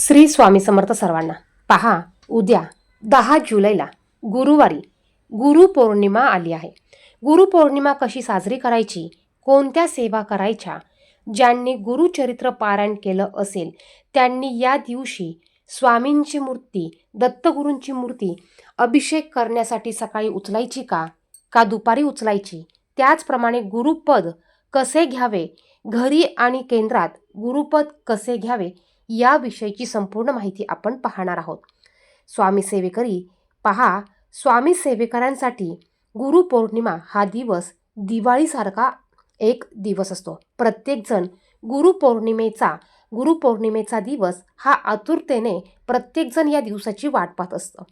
श्री स्वामी समर्थ सर्वांना. पहा उद्या दहा जुलैला गुरुवारी गुरुपौर्णिमा आली आहे. गुरुपौर्णिमा कशी साजरी करायची? कोणत्या सेवा करायच्या? ज्यांनी गुरुचरित्र पारायण केलं असेल त्यांनी या दिवशी स्वामींची मूर्ती दत्तगुरूंची मूर्ती अभिषेक करण्यासाठी सकाळी उचलायची का? का दुपारी उचलायची? त्याचप्रमाणे गुरुपद कसे घ्यावे? घरी आणि केंद्रात गुरुपद कसे घ्यावे? याविषयीची संपूर्ण माहिती आपण पाहणार आहोत. स्वामी सेवेकरी पहा स्वामी सेवेकरांसाठी गुरुपौर्णिमा हा दिवस दिवाळीसारखा एक दिवस असतो. प्रत्येकजण गुरुपौर्णिमेचा गुरुपौर्णिमेचा दिवस हा आतुरतेने प्रत्येकजण या दिवसाची वाट पाहत असतं.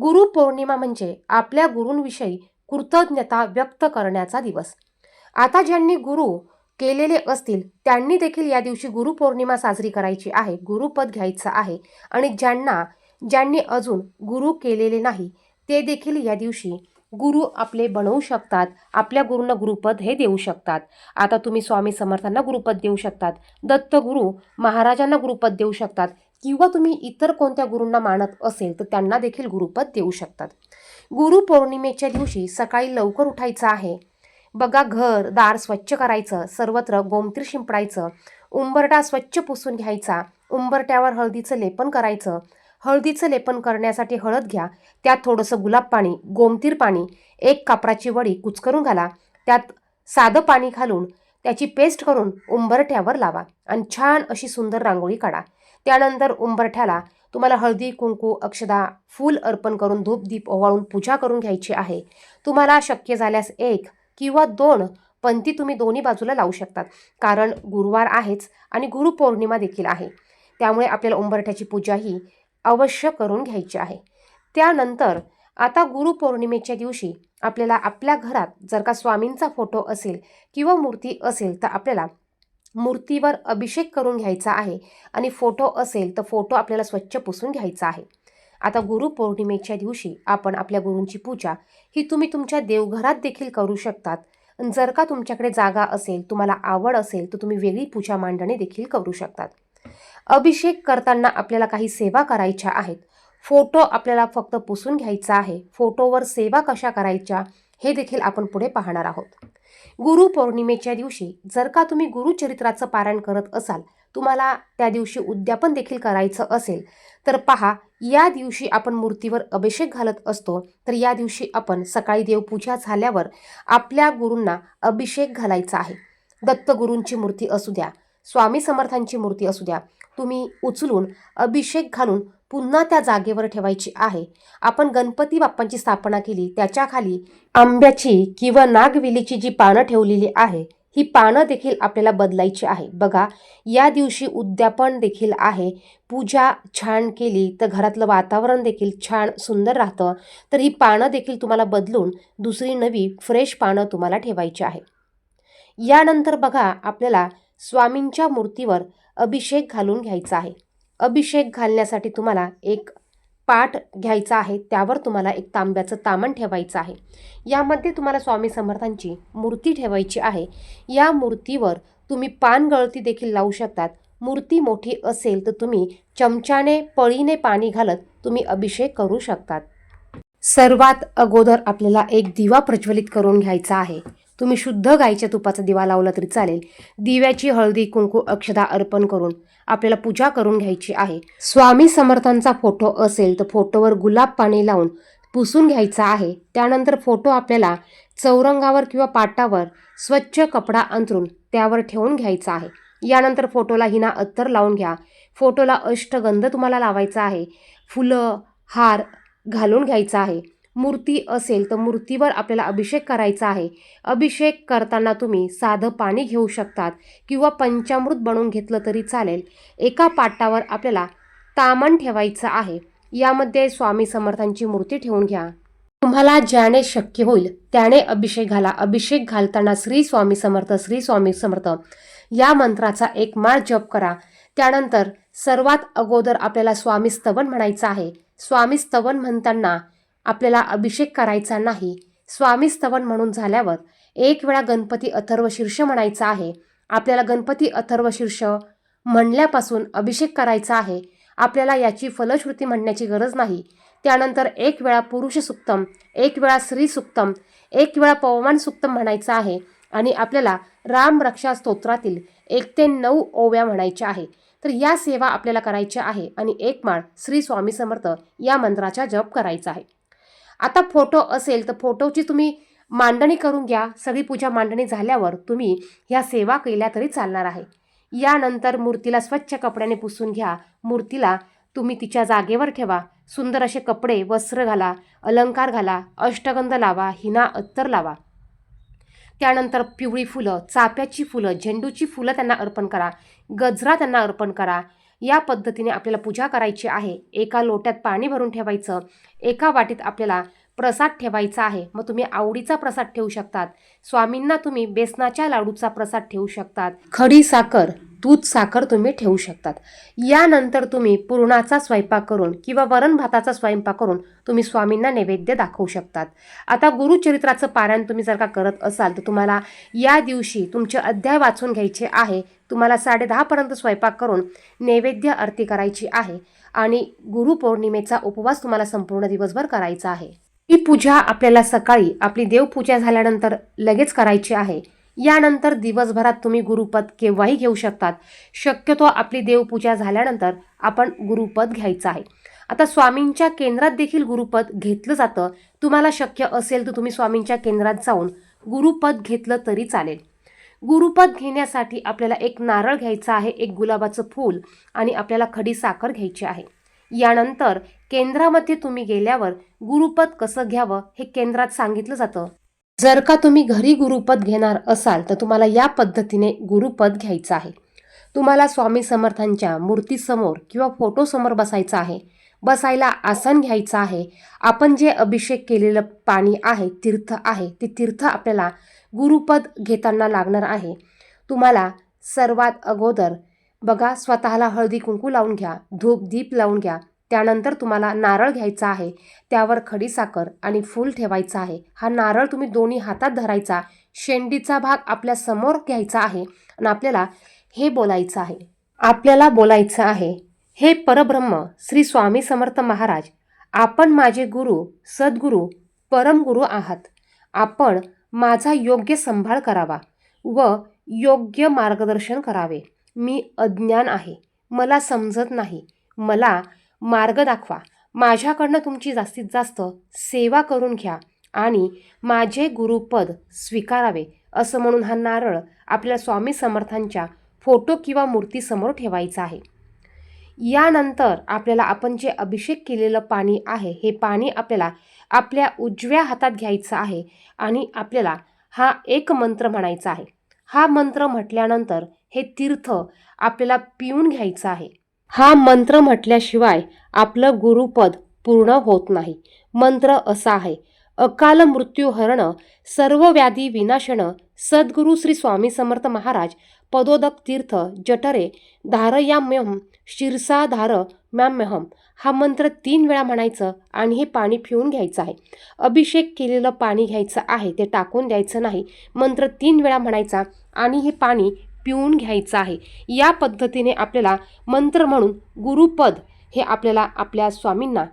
गुरुपौर्णिमा म्हणजे आपल्या गुरूंविषयी कृतज्ञता व्यक्त करण्याचा दिवस. आता ज्यांनी गुरु केलेले असतील त्यांनी देखील या दिवशी गुरुपौर्णिमा साजरी करायची आहे. गुरुपद घ्यायचं आहे. आणि ज्यांना ज्यांनी अजून गुरु केलेले नाही ते देखील या दिवशी गुरु आपले बनवू शकतात. आपल्या गुरूंना गुरुपद हे देऊ शकतात. आता तुम्ही स्वामी समर्थांना गुरुपद देऊ शकतात. दत्तगुरु महाराजांना गुरुपद देऊ शकतात. किंवा तुम्ही इतर कोणत्या गुरूंना मानत असेल तर त्यांना देखील गुरुपद देऊ शकतात. गुरुपौर्णिमेच्या दिवशी सकाळी लवकर उठायचं आहे. बघा घर दार स्वच्छ करायचं सर्वत्र गोमतीर शिंपडायचं उंबरटा स्वच्छ पुसून घ्यायचा उंबरट्यावर हळदीचं लेपन करायचं. हळदीचं लेपन करण्यासाठी हळद घ्या त्यात थोडंसं गुलाब पाणी गोमतीर पाणी एक कापराची वडी कुचकरून घाला त्यात साधं पाणी घालून त्याची पेस्ट करून उंबरठ्यावर लावा आणि छान अशी सुंदर रांगोळी काढा. त्यानंतर उंबरठ्याला तुम्हाला हळदी कुंकू अक्षदा फूल अर्पण करून धूप दीप ओवाळून पूजा करून घ्यायची आहे. तुम्हाला शक्य झाल्यास एक किंवा दोन पंथी तुम्ही दोन्ही बाजूला लावू शकतात. कारण गुरुवार आहेच आणि गुरुपौर्णिमा देखील आहे. त्यामुळे आपल्याला उंबरठ्याची पूजा ही अवश्य करून घ्यायची आहे. त्यानंतर आता गुरुपौर्णिमेच्या दिवशी आपल्याला आपल्या घरात जर का स्वामींचा फोटो असेल किंवा मूर्ती असेल तर आपल्याला मूर्तीवर अभिषेक करून घ्यायचा आहे आणि फोटो असेल तर फोटो आपल्याला स्वच्छ पुसून घ्यायचा आहे. आता गुरुपौर्णिमेच्या दिवशी आपण आपल्या गुरूंची पूजा ही तुम्ही तुमच्या देवघरात देखील करू शकतात. जर का तुमच्याकडे जागा असेल तुम्हाला आवड असेल तर तुम्ही वेगळी पूजा मांडणी देखील करू शकतात. अभिषेक करताना आपल्याला काही सेवा करायच्या आहेत. फोटो आपल्याला फक्त पुसून घ्यायचा आहे. फोटोवर सेवा कशा करायच्या हे देखील आपण पुढे पाहणार आहोत. गुरुपौर्णिमेच्या दिवशी जर का तुम्ही गुरुचरित्राचं पारायण करत असाल तुम्हाला त्या दिवशी उद्यापन देखील करायचं असेल तर पहा या दिवशी आपण मूर्तीवर अभिषेक घालत असतो तर या दिवशी आपण सकाळी देवपूजा झाल्यावर आपल्या गुरूंना अभिषेक घालायचा आहे. दत्तगुरूंची मूर्ती असू द्या स्वामी समर्थांची मूर्ती असू द्या तुम्ही उचलून अभिषेक घालून पुन्हा त्या जागेवर ठेवायची आहे. आपण गणपती बाप्पांची स्थापना केली त्याच्याखाली आंब्याची किंवा नागविलीची जी पानं ठेवलेली आहे ही पानं देखील आपल्याला बदलायची आहे. बघा या दिवशी उद्यापन देखील आहे. पूजा छान केली तर घरातलं वातावरण देखील छान सुंदर राहतं. तर ही पानं देखील तुम्हाला बदलून दुसरी नवी फ्रेश पानं तुम्हाला ठेवायची आहे. यानंतर बघा आपल्याला स्वामींच्या मूर्तीवर अभिषेक घालून घ्यायचा आहे. अभिषेक घालण्यासाठी तुम्हाला एक पाठ घ्यायचा आहे त्यावर तुम्हाला एक तांब्याचं तामण ठेवायचं आहे. यामध्ये तुम्हाला स्वामी समर्थांची मूर्ती ठेवायची आहे. या मूर्तीवर तुम्ही पान गळती देखील लावू शकतात. मूर्ती मोठी असेल तर तुम्ही चमच्याने पळीने पाणी घालत तुम्ही अभिषेक करू शकतात. सर्वात अगोदर आपल्याला एक दिवा प्रज्वलित करून घ्यायचा आहे. तुम्ही शुद्ध गाईच्या तुपाचा दिवा लावला तरी चालेल. दिव्याची हळदी कुंकू अक्षदा अर्पण करून आपल्याला पूजा करून घ्यायची आहे. स्वामी समर्थांचा फोटो असेल तर फोटोवर गुलाब पाणी लावून पुसून घ्यायचा आहे. त्यानंतर फोटो आपल्याला चौरंगावर किंवा पाटावर स्वच्छ कपडा अंतरून त्यावर ठेवून घ्यायचा आहे. यानंतर फोटोला हिना अत्तर लावून घ्या. फोटोला अष्टगंध तुम्हाला लावायचा आहे. फुलं हार घालून घ्यायचा आहे. मूर्ती असेल तर मूर्तीवर आपल्याला अभिषेक करायचा आहे. अभिषेक करताना तुम्ही साधं पाणी घेऊ शकतात किंवा पंचामृत बनवून घेतलं तरी चालेल. एका पाटावर आपल्याला तामण ठेवायचं आहे. यामध्ये स्वामी समर्थांची मूर्ती ठेवून घ्या. तुम्हाला ज्याने शक्य होईल त्याने अभिषेक घाला. अभिषेक घालताना श्री स्वामी समर्थ श्री स्वामी समर्थ. या मंत्राचा एक माळ जप करा. त्यानंतर सर्वात अगोदर आपल्याला स्वामी स्तवन म्हणायचं आहे. स्वामी स्तवन म्हणताना आपल्याला अभिषेक करायचा नाही. स्वामी स्तवन म्हणून झाल्यावर एक वेळा गणपती अथर्व शीर्ष म्हणायचा आहे. आपल्याला गणपती अथर्व शीर्ष म्हणल्यापासून अभिषेक करायचा आहे. आपल्याला याची फलश्रुती म्हणण्याची गरज नाही. त्यानंतर एक वेळा पुरुष सुक्तम एक वेळा स्त्री सुक्तम एक वेळा पवमान सुक्तम म्हणायचं आहे आणि आपल्याला राम रक्षा स्तोत्रातील एक ते नऊ ओव्या म्हणायच्या आहे. तर या सेवा आपल्याला करायच्या आहे आणि एक माळ श्री स्वामी समर्थ या मंत्राचा जप करायचा आहे. आता फोटो असेल तर फोटोची तुम्ही मांडणी करून घ्या. सगळी पूजा मांडणी झाल्यावर तुम्ही ह्या सेवा केल्या तरी चालणार आहे. यानंतर मूर्तीला स्वच्छ कपड्याने पुसून घ्या. मूर्तीला तुम्ही तिच्या जागेवर ठेवा. सुंदर असे कपडे वस्त्र घाला अलंकार घाला अष्टगंध लावा हिना अत्तर लावा. त्यानंतर पिवळी फुलं चाफ्याची फुलं झेंडूची फुलं त्यांना अर्पण करा. गजरा त्यांना अर्पण करा. या पद्धतीने आपल्याला पूजा करायची आहे. एका लोट्यात पाणी भरून ठेवायचं. एका वाटीत आपल्याला प्रसाद ठेवायचा आहे. मग तुम्ही आवडीचा प्रसाद ठेवू शकतात. स्वामींना तुम्ही बेसनाच्या लाडूचा प्रसाद ठेवू शकतात. खडी साखर दूध साखर तुम्ही ठेवू शकतात. यानंतर तुम्ही पुरणाचा स्वयंपाक करून किंवा वरण भाताचा स्वयंपाक करून तुम्ही स्वामींना नैवेद्य दाखवू शकतात. आता गुरुचरित्राचं पारायण तुम्ही जर का करत असाल तर तुम्हाला या दिवशी तुमचे अध्याय वाचून घ्यायचे आहे. तुम्हाला साडे दहापर्यंत स्वयंपाक करून नैवेद्य आरती करायची आहे आणि गुरुपौर्णिमेचा उपवास तुम्हाला संपूर्ण दिवसभर करायचा आहे. ही पूजा आपल्याला सकाळी आपली देवपूजा झाल्यानंतर लगेच करायची आहे. यानंतर दिवसभरात तुम्ही गुरुपद केव्हाही घेऊ शकतात. शक्यतो आपली देवपूजा झाल्यानंतर आपण गुरुपद घ्यायचं आहे. आता स्वामींच्या केंद्रात देखील गुरुपद घेतलं जातं. तुम्हाला शक्य असेल तर तुम्ही स्वामींच्या केंद्रात जाऊन गुरुपद घेतलं तरी चालेल. गुरुपद घेण्यासाठी आपल्याला एक नारळ घ्यायचा आहे एक गुलाबाचं फूल आणि आपल्याला खडी साखर घ्यायची आहे. यानंतर केंद्रामध्ये तुम्ही गेल्यावर गुरुपद कसं घ्यावं हे केंद्रात सांगितलं जातं. जर का तुम्ही घरी गुरुपद घेणार असाल तर तुम्हाला या पद्धतीने गुरुपद घ्यायचं आहे. तुम्हाला स्वामी समर्थांच्या मूर्तीसमोर किंवा फोटोसमोर बसायचं आहे. बसायला आसन घ्यायचं आहे. आपण जे अभिषेक केलेलं पाणी आहे तीर्थ आहे ते तीर्थ आपल्याला गुरुपद घेताना लागणार आहे. तुम्हाला सर्वात अगोदर बघा स्वतःला हळदी कुंकू लावून घ्या धूप दीप लावून घ्या. त्यानंतर तुम्हाला नारळ घ्यायचा आहे त्यावर खडीसाखर आणि फूल ठेवायचं आहे. हा नारळ तुम्ही दोन्ही हातात धरायचा शेंडीचा भाग आपल्यासमोर घ्यायचा आहे आणि आपल्याला हे बोलायचं आहे. आपल्याला बोलायचं आहे हे परब्रह्म श्री स्वामी समर्थ महाराज आपण माझे गुरु सद्गुरू परमगुरू आहात. आपण माझा योग्य संभाळ करावा व योग्य मार्गदर्शन करावे. मी अज्ञान आहे मला समजत नाही मला मार्ग दाखवा. माझ्याकडनं तुमची जास्तीत जास्त सेवा करून घ्या आणि माझे गुरुपद स्वीकारावे असं म्हणून हा नारळ आपल्या स्वामी समर्थांच्या फोटो किंवा मूर्तीसमोर ठेवायचा आहे. यानंतर आपल्याला आपण जे अभिषेक केलेलं पाणी आहे हे पाणी आपल्याला आपल्या उजव्या हातात घ्यायचं आहे आणि आपल्याला हा एक मंत्र म्हणायचा आहे. हा मंत्र म्हटल्यानंतर हे तीर्थ आपल्याला पिऊन घ्यायचं आहे. हा मंत्र म्हटल्याशिवाय आपलं गुरुपद पूर्ण होत नाही. मंत्र असा आहे अकाल मृत्यू हरण सर्व व्याधी विनाशन सद्गुरू श्री स्वामी समर्थ महाराज पदोदक तीर्थ जठरे धारयाम्यहम शिरसा धार म्याम्यहम हा मंत्र तीन वेळा म्हणायचं आणि हे पाणी पिऊन घ्यायचं आहे. अभिषेक केलेलं पाणी घ्यायचं आहे ते टाकून द्यायचं नाही. मंत्र तीन वेळा म्हणायचा आणि हे पाणी पिऊन घ्यायचं आहे. या पद्धतीने आपल्याला मंत्र म्हणून गुरुपद हे आपल्याला आपल्या स्वामींना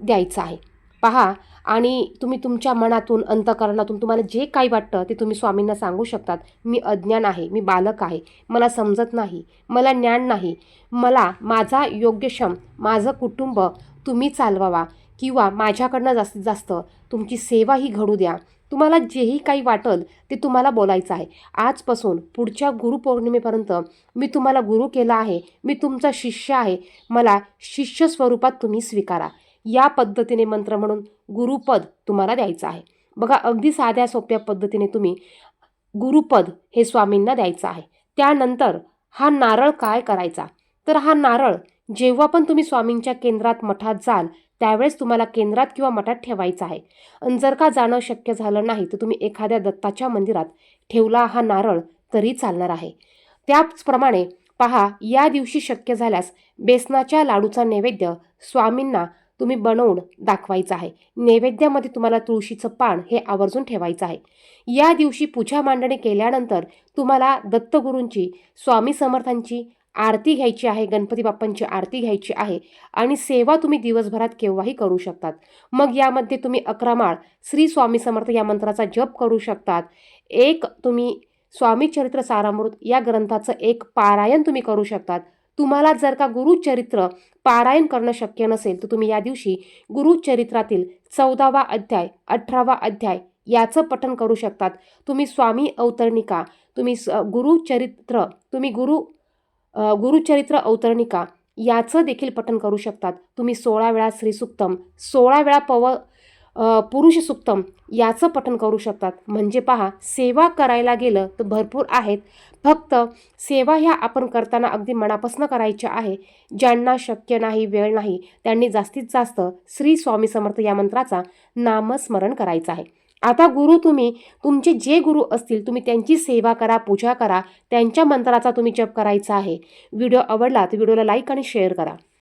द्यायचं आहे. पहा आणि तुम्ही तुमच्या मनातून अंतकरणातून तुम्हाला जे काही वाटतं ते तुम्ही स्वामींना सांगू शकतात. मी अज्ञान आहे मी बालक आहे मला समजत नाही मला ज्ञान नाही. मला माझा योग्यक्षम माझं कुटुंब तुम्ही चालवावा किंवा माझ्याकडनं जास्तीत जास्त तुमची सेवा ही घडू द्या. तुम्हाला जेही काही वाटल ते तुम्हाला बोलायचं आहे. आजपासून पुढच्या गुरुपौर्णिमेपर्यंत मी तुम्हाला गुरु केला आहे. मी तुमचा शिष्य आहे. मला शिष्य स्वरूपात तुम्ही स्वीकारा. या पद्धतीने मंत्र म्हणून गुरुपद तुम्हाला द्यायचं आहे. बघा अगदी साध्या सोप्या पद्धतीने तुम्ही गुरुपद हे स्वामींना द्यायचं आहे. त्यानंतर हा नारळ काय करायचा? तर हा नारळ जेव्हा पण तुम्ही स्वामींच्या केंद्रात मठात जाल त्यावेळेस तुम्हाला केंद्रात किंवा मठात ठेवायचा आहे. आणि जर का जाणं शक्य झालं नाही तर तुम्ही एखाद्या दत्ताच्या मंदिरात ठेवला हा नारळ तरी चालणार आहे. त्याचप्रमाणे पहा या दिवशी शक्य झाल्यास बेसनाच्या लाडूचा नैवेद्य स्वामींना तुम्ही बनवून दाखवायचं आहे. नैवेद्यामध्ये तुम्हाला तुळशीचं पान हे आवर्जून ठेवायचं आहे. या दिवशी पूजा मांडणी केल्यानंतर तुम्हाला दत्तगुरूंची स्वामी समर्थांची आरती घ्यायची आहे गणपती बाप्पांची आरती घ्यायची आहे आणि सेवा तुम्ही दिवसभरात केव्हाही करू शकतात. मग यामध्ये तुम्ही अकरा माळ श्री स्वामी समर्थ या मंत्राचा जप करू शकतात. एक तुम्ही स्वामी चरित्र सारामृत या ग्रंथाचं एक पारायण तुम्ही करू शकतात. तुम्हाला जर का गुरुचरित्र पारायण करणं शक्य नसेल तर तुम्ही या दिवशी गुरुचरित्रातील चौदावा अध्याय अठरावा अध्याय याचं पठण करू शकतात. तुम्ही स्वामी अवतरणिका तुम्ही स गुरुचरित्र तुम्ही गुरु गुरुचरित्र अवतरणिका याचं देखील पठन करू शकतात. तुम्ही सोळा वेळा श्रीसुक्तम सोळा वेळा पव पुरुष सुक्तम याचं पठन करू शकतात. म्हणजे पहा सेवा करायला गेलं तर भरपूर आहेत. फक्त सेवा ह्या आपण करताना अगदी मनापासून करायच्या आहे. ज्यांना शक्य नाही वेळ नाही त्यांनी जास्तीत जास्त श्री स्वामी समर्थ या मंत्राचा नामस्मरण करायचं आहे. आता गुरु तुम्ही तुमचे जे गुरु असतील तुम्ही त्यांची सेवा करा पूजा करा त्यांच्या मंत्राचा तुम्ही जप करायचा आहे. व्हिडिओ आवडला तर व्हिडिओला लाईक आणि शेअर करा.